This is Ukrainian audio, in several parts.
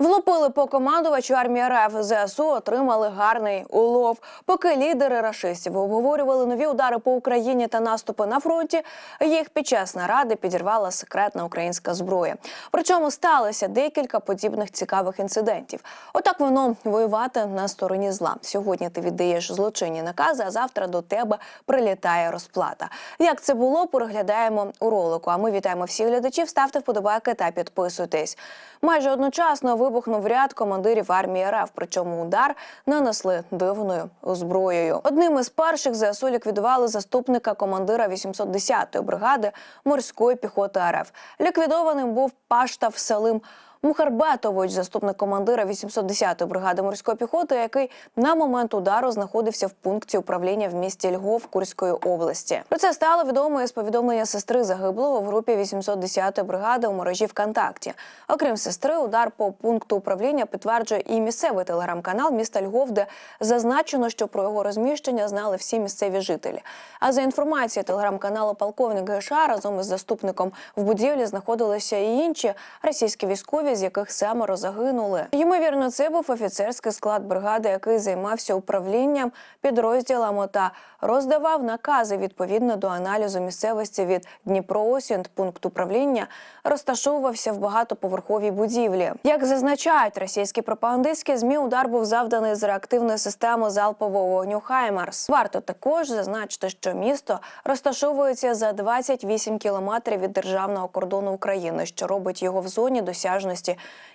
Влупили по командувачу армії РФ ЗСУ отримали гарний улов. Поки лідери рашистів обговорювали нові удари по Україні та наступи на фронті, їх під час наради підірвала секретна українська зброя. Причому сталося декілька подібних цікавих інцидентів. Отак воно воювати на стороні зла. Сьогодні ти віддаєш злочинні накази, а завтра до тебе прилітає розплата. Як це було, переглядаємо у ролику. А ми вітаємо всіх глядачів. Ставте вподобайки та підписуйтесь. Майже одночасно вибухнув ряд командирів армії РФ, причому удар нанесли дивною зброєю. Одним із перших ЗСУ ліквідували заступника командира 810-ї бригади морської піхоти РФ. Ліквідованим був Паштав Салим Мухарбетович, заступник командира 810-ї бригади морської піхоти, який на момент удару знаходився в пункті управління в місті Львов Курської області. Про це стало відомо із повідомлення сестри загиблого в групі 810-ї бригади у мережі ВКонтакті. Окрім сестри, удар по пункту управління підтверджує і місцевий телеграм-канал міста Львов, де зазначено, що про його розміщення знали всі місцеві жителі. А за інформацією телеграм-каналу полковник ГША разом із заступником в будівлі знаходилися і інші російські військові, з яких семеро загинули. Ймовірно, це був офіцерський склад бригади, який займався управлінням підрозділами та роздавав накази відповідно до аналізу місцевості від Дніпроосінт. Пункт управління розташовувався в багатоповерховій будівлі. Як зазначають російські пропагандистські змі, удар був завданий з реактивної системи залпового вогню Хаймарс. Варто також зазначити, що місто розташовується за 28 кілометрів від державного кордону України, що робить його в зоні досяжності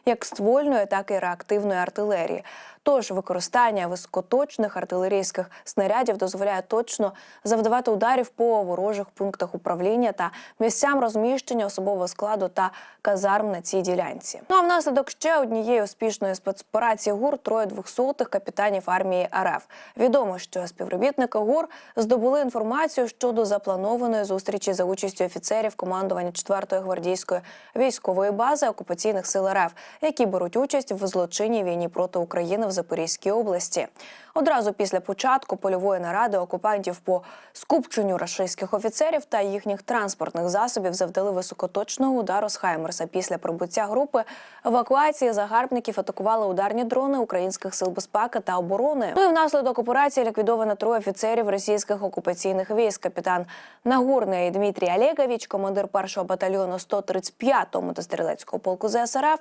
як ствольної, так і реактивної артилерії. Тож використання високоточних артилерійських снарядів дозволяє точно завдавати ударів по ворожих пунктах управління та місцям розміщення особового складу та казарм на цій ділянці. Ну а внаслідок ще однієї успішної спецоперації ГУР троє двохсотих капітанів армії РФ. Відомо, що співробітники ГУР здобули інформацію щодо запланованої зустрічі за участю офіцерів командування 4-ї гвардійської військової бази окупаційних сил РФ, які беруть участь в злочинній війні проти України в Запорізькій області. Одразу після початку польової наради окупантів по скупченню рашистських офіцерів та їхніх транспортних засобів завдали високоточного удару з Хаймерса. Після прибуття групи евакуації загарбників атакували ударні дрони українських сил безпеки та оборони. Ну і внаслідок операції ліквідовано троє офіцерів російських окупаційних військ. Капітан Нагурний Дмитрій Олегович, командир першого батальйону 135-го мотострілецького полку ЗСРФ.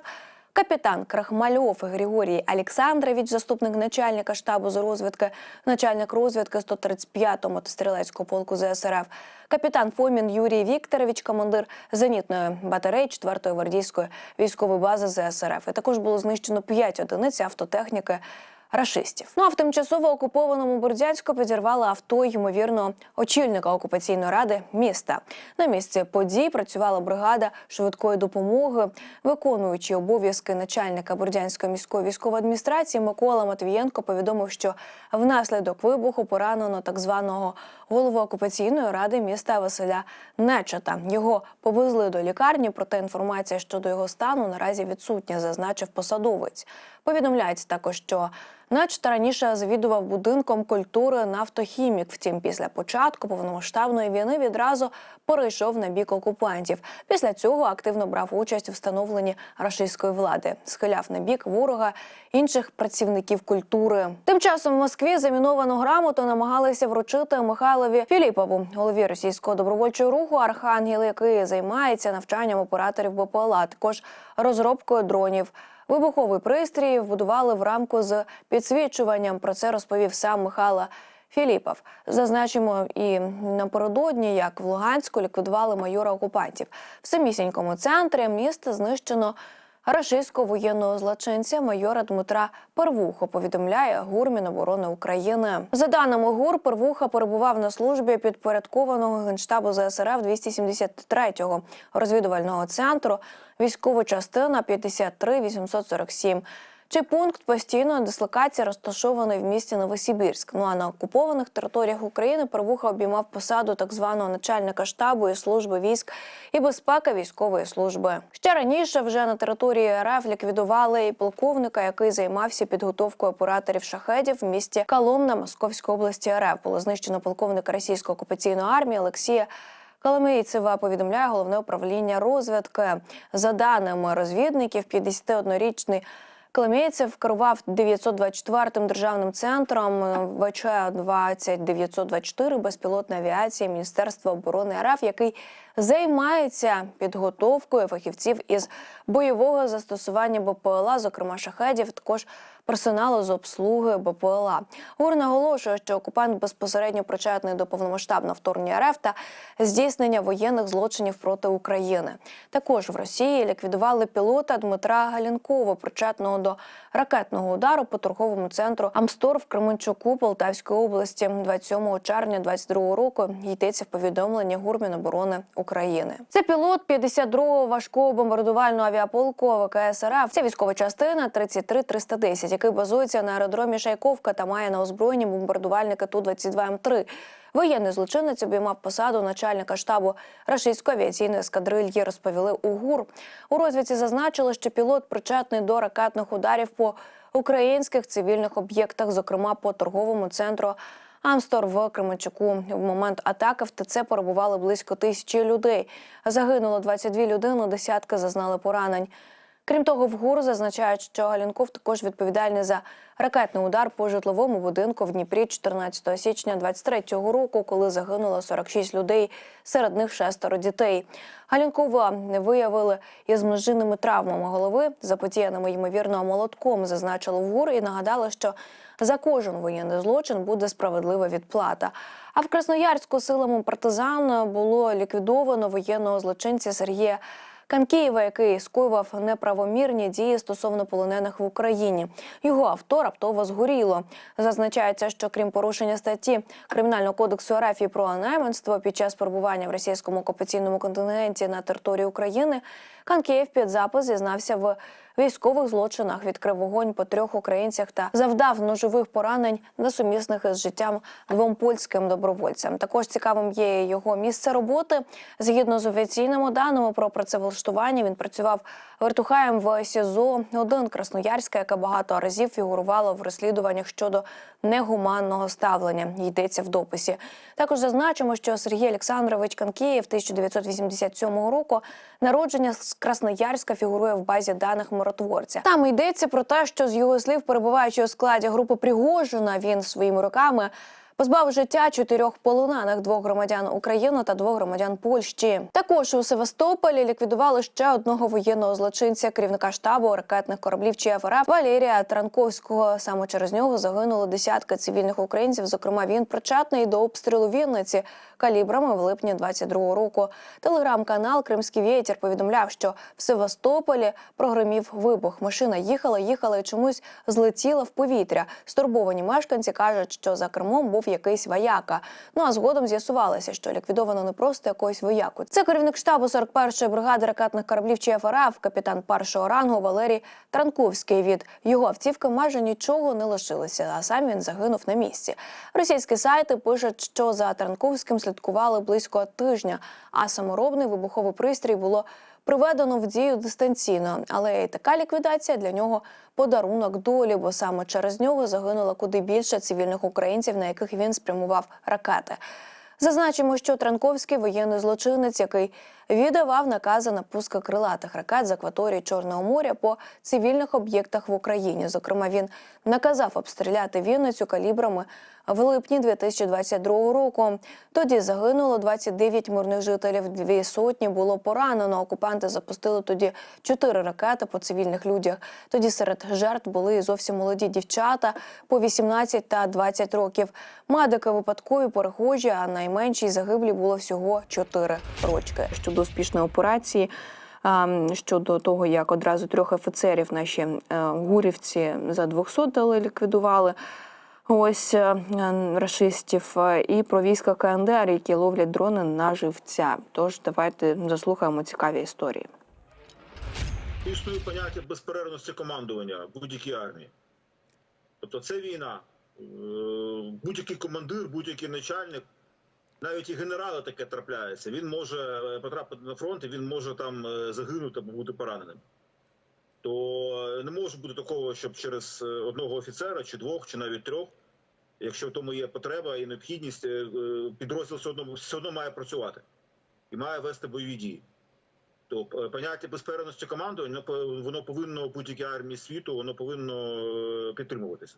Капітан Крахмальов Григорій Олександрович, заступник начальника штабу з розвідки, начальник розвідки 135-го мотострілецького полку ЗСРФ, капітан Фомін Юрій Вікторович, командир зенітної батареї 4-ї гвардійської військової бази ЗСРФ. І також було знищено 5 одиниць автотехніки рашистів. Ну а в тимчасово окупованому Бордянську підірвали авто ймовірно очільника окупаційної ради міста. На місці подій працювала бригада швидкої допомоги, виконуючи обов'язки начальника Бордянської міської військової адміністрації Микола Матвієнко повідомив, що внаслідок вибуху поранено так званого голову окупаційної ради міста Василя Нечета. Його повезли до лікарні, проте інформація щодо його стану наразі відсутня, зазначив посадовець. Повідомляється також, що Наче раніше завідував будинком культури нафтохімік. Втім, після початку повномасштабної війни відразу перейшов на бік окупантів. Після цього активно брав участь у встановленні рашистської влади, схиляв на бік ворога інших працівників культури. Тим часом в Москві заміновану грамоту намагалися вручити Михайлові Філіпову, голові російського добровольчого руху Архангел, який займається навчанням операторів БПЛА, також розробкою дронів. Вибуховий пристрій вбудували в рамку з підсвічуванням. Про це розповів сам Михайло Філіпов. Зазначимо і напередодні, як в Луганську ліквідували майора окупантів. В самісінькому центрі міста знищено рашистського воєнного злочинця майора Дмитра Первухо. Повідомляє ГУР Міноборони України. За даними ГУР, Первуха перебував на службі підпорядкованого генштабу ЗСРФ 273-го розвідувального центру, військова частина 53 847. Чи пункт постійної дислокації розташований в місті Новосибірськ? Ну а на окупованих територіях України Первуха обіймав посаду так званого начальника штабу і служби військ і безпеки військової служби. Ще раніше вже на території РФ ліквідували і полковника, який займався підготовкою операторів шахедів в місті Коломна Московської області РФ. Було знищено полковника російської окупаційної армії Олексія. Коломийцева повідомляє головне управління розвідки. За даними розвідників, 51-річний Коломієцев керував 924-м державним центром ВЧ 20924 безпілотної авіації Міністерства оборони РФ, який займається підготовкою фахівців із бойового застосування БПЛА, зокрема шахедів, також персоналу з обслуги БПЛА. ГУР наголошує, що окупант безпосередньо причетний до повномасштабного вторгнення РФ та здійснення воєнних злочинів проти України. Також в Росії ліквідували пілота Дмитра Галінкова, причетного до ракетного удару по торговому центру Амстор в Кременчуку Полтавської області 27 червня 22 року. Йдеться в повідомленні ГУР Міноборони України. Це пілот 52-го важкого бомбардувального авіаполку ВКС РФ. Це військова частина 33310, який базується на аеродромі Шайковка та має на озброєнні бомбардувальника Ту-22М3. Воєнний злочинець обіймав посаду начальника штабу рашистської авіаційної ескадрильї, розповіли у ГУР. У розвідці зазначили, що пілот причетний до ракетних ударів по українських цивільних об'єктах, зокрема по торговому центру Амстор в Кременчуку. В момент атаки в ТЦ перебували близько тисячі людей. Загинуло 22 людини, десятки зазнали поранень. Крім того, в ГУР зазначають, що Галінков також відповідальний за ракетний удар по житловому будинку в Дніпрі 14 січня 23-го року, коли загинуло 46 людей, серед них шестеро дітей. Галінкова виявили із множинними травмами голови, запотіяними ймовірно молотком, зазначили в ГУР і нагадали, що за кожен воєнний злочин буде справедлива відплата. А в Красноярську силами партизан було ліквідовано воєнного злочинця Сергія. Канкієва, який скоював неправомірні дії стосовно полонених в Україні. Його авто раптово згоріло. Зазначається, що крім порушення статті Кримінального кодексу РФ і про найманство під час перебування в російському окупаційному контингенті на території України, Канкієв під запис зізнався в військових злочинах, відкрив вогонь по трьох українцях та завдав ножових поранень несумісних із життям двом польським добровольцям. Також цікавим є його місце роботи. Згідно з офіційними даними про працевлаштування, він працював вертухаєм в СІЗО 1 Красноярська, яка багато разів фігурувала в розслідуваннях щодо негуманного ставлення. Йдеться в дописі. Також зазначимо, що Сергій Олександрович Канкієв 1987 року народження з Красноярська фігурує в базі даних миротворця. Там йдеться про те, що з його слів, перебуваючи у складі групи Пригожина, він своїми руками. Позбав життя чотирьох полонених двох громадян України та двох громадян Польщі. Також у Севастополі ліквідували ще одного воєнного злочинця, керівника штабу ракетних кораблів ЧФРФ Валерія Транковського. Саме через нього загинули десятки цивільних українців. Зокрема, він причетний до обстрілу Вінниці калібрами в липні 22-го року. Телеграм-канал Кримський вєтір повідомляв, що в Севастополі прогремів вибух. Машина їхала, їхала і чомусь злетіла в повітря. Стурбовані мешканці кажуть, що за кермом був якийсь вояка. Ну а згодом з'ясувалося, що ліквідовано не просто якогось вояку. Це керівник штабу 41-ї бригади ракетних кораблів ЧФРФ, капітан першого рангу Валерій Транковський. Від його автівки майже нічого не лишилося, а сам він загинув на місці. Російські сайти пишуть, що за Транковським слідкували близько тижня, а саморобний вибуховий пристрій було приведено в дію дистанційно. Але і така ліквідація для нього подарунок долі, бо саме через нього загинуло куди більше цивільних українців, на яких він спрямував ракети. Зазначимо, що Транковський воєнний злочинець, який віддавав накази на пуск крилатих ракет з акваторії Чорного моря по цивільних об'єктах в Україні. Зокрема, він наказав обстріляти Вінницю калібрами в липні 2022 року. Тоді загинуло 29 мирних жителів. Дві сотні було поранено. Окупанти запустили тоді чотири ракети по цивільних людях. Тоді серед жертв були зовсім молоді дівчата по 18 та 20 років. Медики випадкові перехожі, а найменшій загиблі було всього 4 рочки. Щодо успішної операції. Щодо того, як одразу трьох офіцерів наші е, гурівці за 200 дали ліквідували. Ось е, рашистів е, і про війська КНДР, які ловлять дрони на живця. Тож давайте заслухаємо цікаві історії. Існує поняття безперервності командування будь-якій армії. Тобто це війна. Будь-який командир, будь-який начальник, навіть і генерали таке трапляється. Він може е, потрапити на фронт і він може там е, загинути або бути пораненим. То не може бути такого, щоб через е, одного офіцера, чи двох, чи навіть трьох, якщо в тому є потреба і необхідність, е, е, підрозділ все одно, все одно має працювати і має вести бойові дії. То е, поняття безперервності командування воно повинно будь-якій армії світу, воно повинно е, підтримуватися.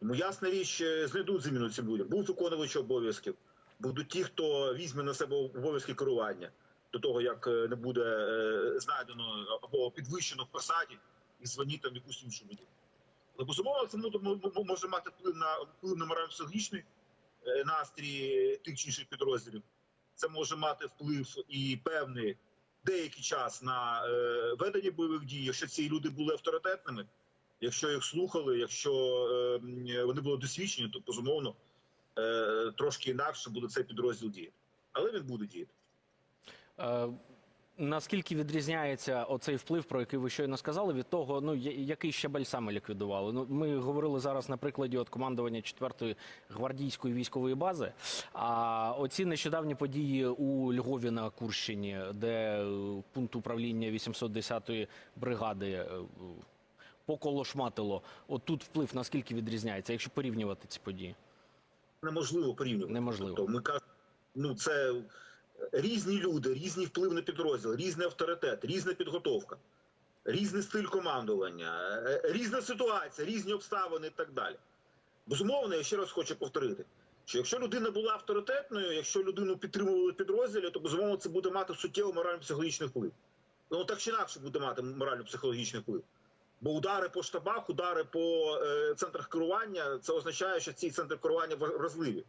Тому ясна річ, е, знайдуть заміну цим людям. Будуть виконувачі обов'язків, будуть ті, хто візьме на себе обов'язки керування до того, як е, не буде е, знайдено або підвищено в посаді і звані там якусь іншу людину. Але безумовно це може- мати вплив на вплив на морально-психологічний е, настрій тих чи інших підрозділів. Це може мати вплив і певний деякий час на ведення бойових дій, якщо ці люди були авторитетними, якщо їх слухали, якщо е, вони були досвідчені, то безумовно е, трошки інакше буде цей підрозділ діяти. Але він буде діяти. Е, Наскільки відрізняється оцей вплив, про який ви щойно сказали, від того, ну який щабель саме ліквідували? Ну ми говорили зараз на прикладі от командування 4-ї гвардійської військової бази. А оці нещодавні події у Львові на Курщині, де е, пункт управління 810-ї бригади е, поколошматило. От тут вплив наскільки відрізняється, якщо порівнювати ці події? Неможливо порівнювати. Неможливо. Тобто ми кажемо, ну це різні люди, різний вплив на підрозділ, різний авторитет, різна підготовка, різний стиль командування, е, різна ситуація, різні обставини і так далі. Безумовно, я ще раз хочу повторити, що якщо людина була авторитетною, якщо людину підтримували підрозділі, то безумовно це буде мати суттєво морально-психологічний вплив. Ну так чи інакше буде мати морально-психологічний вплив. Бо удари по штабах, удари по е, центрах керування, це означає, що ці центри керування вразливі.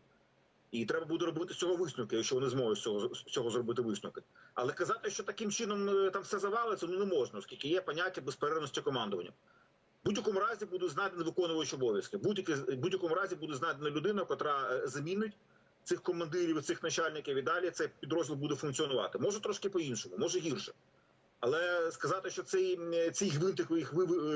І треба буде робити з цього висновки, якщо вони зможуть з цього, з цього зробити висновки. Але казати, що таким чином е, там все завалиться, ну не можна, оскільки є поняття безперервності командування. В будь-якому разі буде знайдено виконувач обов'язки. В будь-якому разі буде знайдена людина, яка замінить цих командирів, цих начальників і далі цей підрозділ буде функціонувати. Може трошки по-іншому, може гірше. Але сказати, що цей, цей гвинтик їх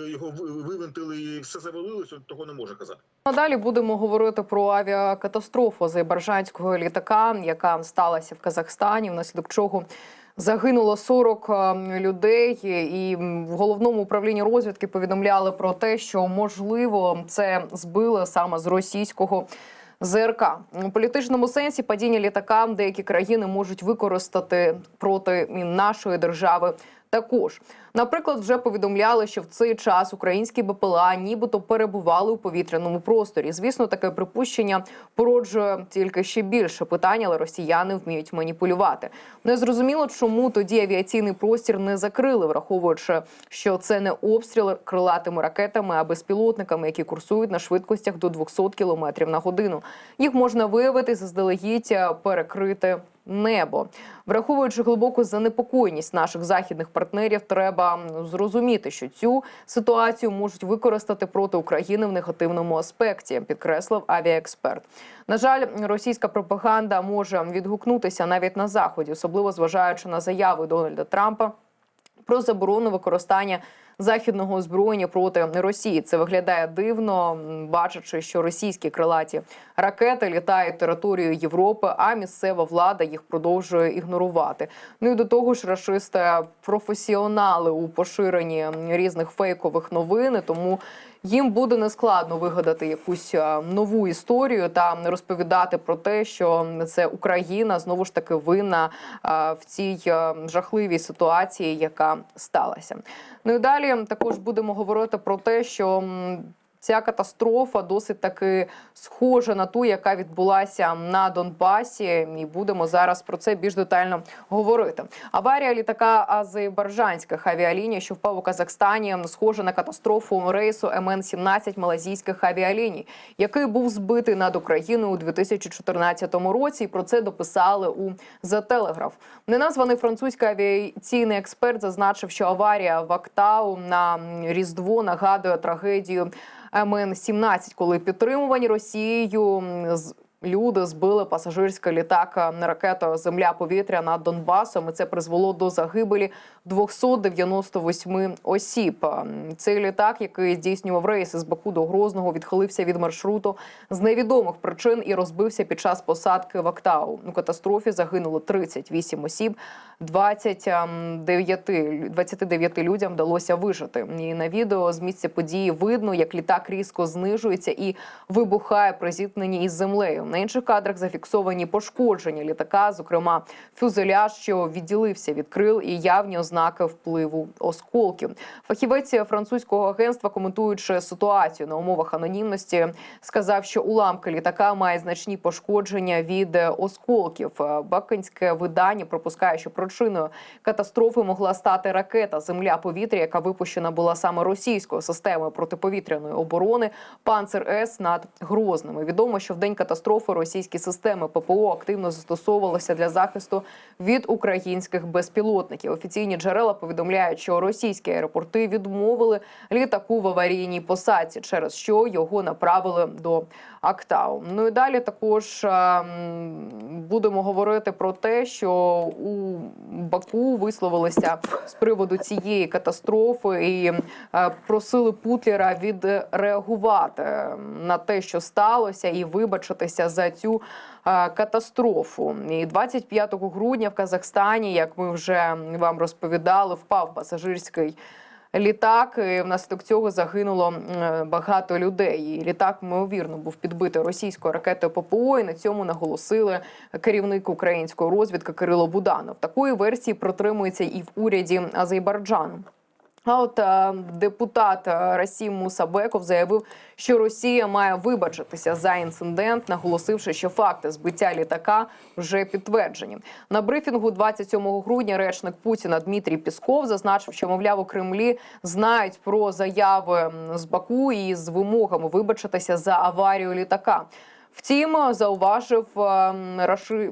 його ви- вивинтили і все завалилося, того не може казати. Надалі будемо говорити про авіакатастрофу азербайджанського літака, яка сталася в Казахстані, внаслідок чого загинуло 40 е, людей. І в головному управлінні розвідки повідомляли про те, що можливо це збили саме з російського. ЗРК у політичному сенсі падіння літака деякі країни можуть використати проти нашої держави. Також, наприклад, вже повідомляли, що в цей час українські БПЛА нібито перебували у повітряному просторі. Звісно, таке припущення породжує тільки ще більше питань, але росіяни вміють маніпулювати. Незрозуміло, чому тоді авіаційний простір не закрили, враховуючи, що це не обстріл крилатими ракетами, а безпілотниками, які курсують на швидкостях до 200 км на годину. Їх можна виявити заздалегідь е, перекрити небо. Враховуючи глибоку занепокоєність наших західних партнерів, треба зрозуміти, що цю ситуацію можуть використати проти України в негативному аспекті, підкреслив авіаексперт. На жаль, російська пропаганда може відгукнутися навіть на заході, особливо зважаючи на заяви Дональда Трампа про заборону використання західного озброєння проти Росії. Це виглядає дивно, бачачи, що російські крилаті ракети літають територією Європи, а місцева влада їх продовжує ігнорувати. Ну і до того ж, рашисти професіонали у поширенні різних фейкових новин, тому. Їм буде нескладно вигадати якусь е, нову історію та розповідати про те, що це Україна знову ж таки винна е, в цій е, жахливій ситуації, яка сталася. Ну і далі також будемо говорити про те, що ця катастрофа досить таки схожа на ту, яка відбулася на Донбасі, і будемо зараз про це більш детально говорити. Аварія літака азербайджанських авіаліній, що впав у Казахстані, схожа на катастрофу рейсу МН-17 малазійських авіаліній, який був збитий над Україною у 2014 році. І про це дописали у The Telegraph. Неназваний французький авіаційний експерт зазначив, що аварія в Актау на Різдво нагадує трагедію МН-17, коли підтримувані Росією з- люди збили пасажирський літак на ракету Земля-повітря над Донбасом. І це призвело до загибелі 298 осіб. Цей літак, який здійснював рейси з Баку до Грозного, відхилився від маршруту з невідомих причин і розбився під час посадки в Актау. У катастрофі загинуло 38 осіб. 29, лю- 29 людям вдалося вижити. І на відео з місця події видно, як літак різко знижується і вибухає при зіткненні із землею. Інших кадрах зафіксовані пошкодження літака, зокрема фюзеляж, що відділився від крил і явні ознаки впливу осколків. Фахівець французького агентства, коментуючи ситуацію на умовах анонімності, сказав, що уламки літака мають значні пошкодження від осколків. Бакинське видання пропускає, що причиною катастрофи могла стати ракета Земля-повітря, яка випущена була саме російською системою протиповітряної оборони Панцер С над Грозними. Відомо, що в день катастрофи російські системи ППО активно застосовувалися для захисту від українських безпілотників. Офіційні джерела повідомляють, що російські аеропорти відмовили літаку в аварійній посадці, через що його направили до Актау. Ну і далі також е, будемо говорити про те, що у Баку висловилися з приводу цієї катастрофи і е, просили Путлера відреагувати на те, що сталося, і вибачитися за цю е, катастрофу. І 25 грудня в Казахстані, як ми вже вам розповідали, впав пасажирський. Літак і внаслідок цього загинуло багато людей. І літак ймовірно був підбитий російською ракетою ППО. І на цьому наголосили керівник української розвідки Кирило Буданов. Такої версії протримується і в уряді Азербайджану. А от е, депутат е, Расім Мусабеков заявив, що Росія має вибачитися за інцидент, наголосивши, що факти збиття літака вже підтверджені. На брифінгу 27 грудня речник Путіна Дмитрій Пісков зазначив, що мовляв у Кремлі знають про заяви з Баку і з вимогами вибачитися за аварію літака. Втім, зауважив ем, Раши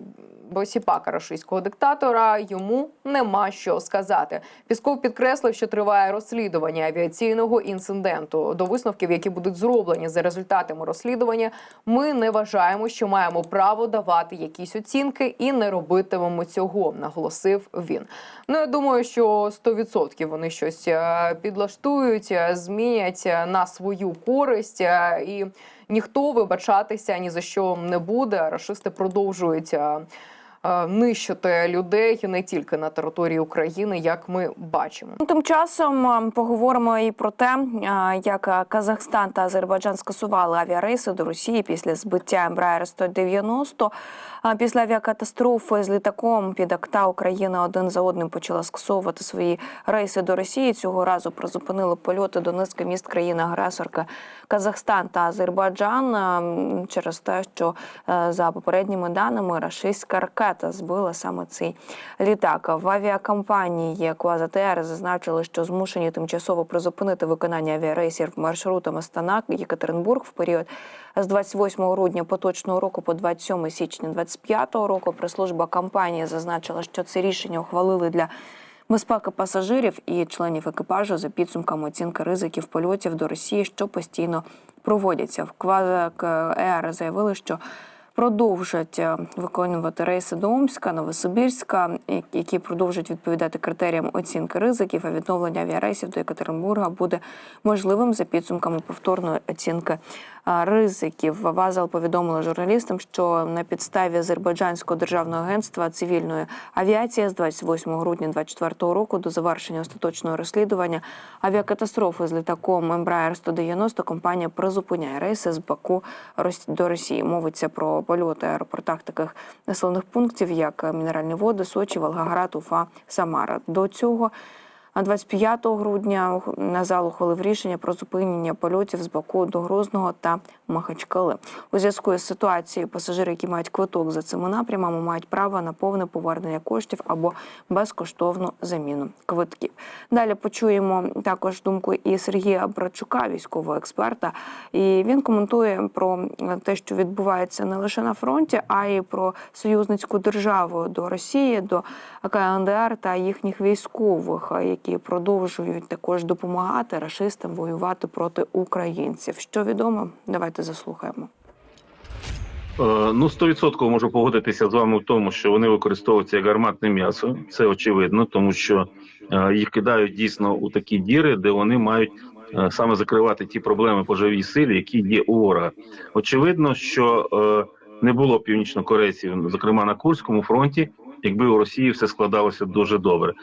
Босіпака рашистського диктатора. Йому нема що сказати. Пісков підкреслив, що триває розслідування авіаційного інциденту. До висновків, які будуть зроблені за результатами розслідування, ми не вважаємо, що маємо право давати якісь оцінки і не робитимемо цього. Наголосив він. Ну я думаю, що 100% вони щось е, підлаштують, е, змінять е, на свою користь і ніхто вибачатися ні за що не буде. Рашисти продовжують. Е, Нищити людей не тільки на території України, як ми бачимо. Ну, Тим часом е, поговоримо і про те, е, як Казахстан та Азербайджан скасували авіарейси до Росії після збиття Embraer 190. А Після авіакатастрофи з літаком під акта Україна один за одним почала скасовувати свої рейси до Росії. Цього разу призупинили польоти до низки міст країни-агресорки Казахстан та Азербайджан е, через те, що за попередніми даними рашистська ракета збила саме цей літак. В авіакомпанії КвазаТР зазначили, що змушені тимчасово призупинити виконання авіарейсів маршрутом Астана Єкатеринбург в період з 28 грудня поточного року по 27 січня 2025 року. Прес-служба компанії зазначила, що це рішення ухвалили для безпеки пасажирів і членів екіпажу за підсумками оцінки ризиків польотів до Росії, що постійно проводяться. В КвазаКР заявили, що продовжать е, виконувати рейси до Омська, Новосибірська, які продовжують відповідати критеріям оцінки ризиків. А відновлення авіарейсів до Екатеринбурга буде можливим за підсумками повторної оцінки ризиків. Вазал повідомила журналістам, що на підставі Азербайджанського державного агентства цивільної авіації з 28 грудня 2024 року до завершення остаточного розслідування авіакатастрофи з літаком Embraer 190 компанія призупиняє рейси з Баку до Росії. Мовиться про польоти аеропортах таких населених пунктів, як Мінеральні води, Сочі, Волгоград, Уфа, Самара. До цього а 25 грудня Назал ухвалив рішення про зупинення польотів з Баку до Грозного та Махачкали. У зв'язку із ситуацією пасажири, які мають квиток за цими напрямами, мають право на повне повернення коштів або безкоштовну заміну квитків. Далі почуємо також думку і Сергія Брачука, військового експерта. І він коментує про те, що відбувається не лише на фронті, а й про союзницьку державу до Росії, до КНДР та їхніх військових, які продовжують також допомагати рашистам воювати проти українців. Що відомо, давайте заслухаємо. Е, Ну, 100% можу погодитися з вами в тому, що вони використовуються як гарматне м'ясо. Це очевидно, тому що е, їх кидають дійсно у такі діри, де вони мають е, саме закривати ті проблеми по живій силі, які є у ворога. Очевидно, що не було північнокорейців, зокрема на Курському фронті, якби у Росії все складалося дуже добре. Е,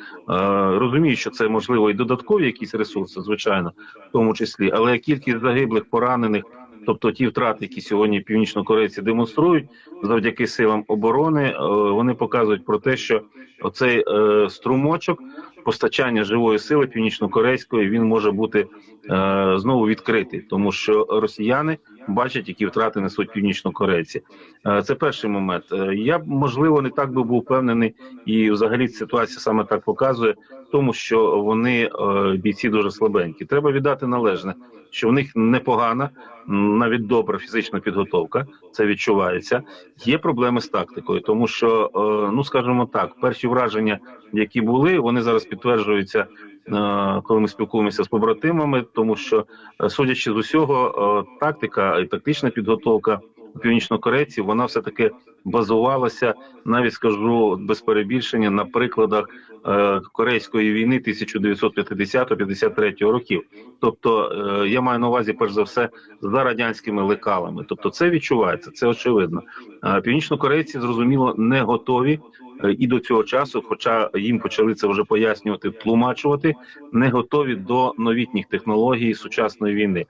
Розумію, що це можливо і додаткові якісь ресурси, звичайно, в тому числі, але кількість загиблих, поранених Тобто ті втрати, які сьогодні північнокорейці демонструють завдяки силам оборони, е, вони показують про те, що оцей е, струмочок постачання живої сили північнокорейської він може бути е, знову відкритий, тому що росіяни бачать, які втрати несуть північнокорейці. Е, Це перший момент. Е, Я можливо не так би був впевнений, і взагалі ситуація саме так показує, тому що вони е, бійці дуже слабенькі. Треба віддати належне, що в них непогана, навіть добра фізична підготовка. Це відчувається. Є проблеми з тактикою, тому що е, ну скажімо так, перші враження, які були, вони зараз підтверджуються. е, Коли ми спілкуємося з побратимами, тому що судячи з усього, тактика і тактична підготовка північнокорейців, вона все таки базувалася, навіть скажу без перебільшення, на прикладах е, корейської війни 1950-53 років. Тобто е, я маю на увазі перш за все за радянськими лекалами. Тобто, це відчувається, це очевидно. Е, Північнокорейці зрозуміло не готові е, і до цього часу, хоча їм почали це вже пояснювати, тлумачувати, не готові до новітніх технологій сучасної війни.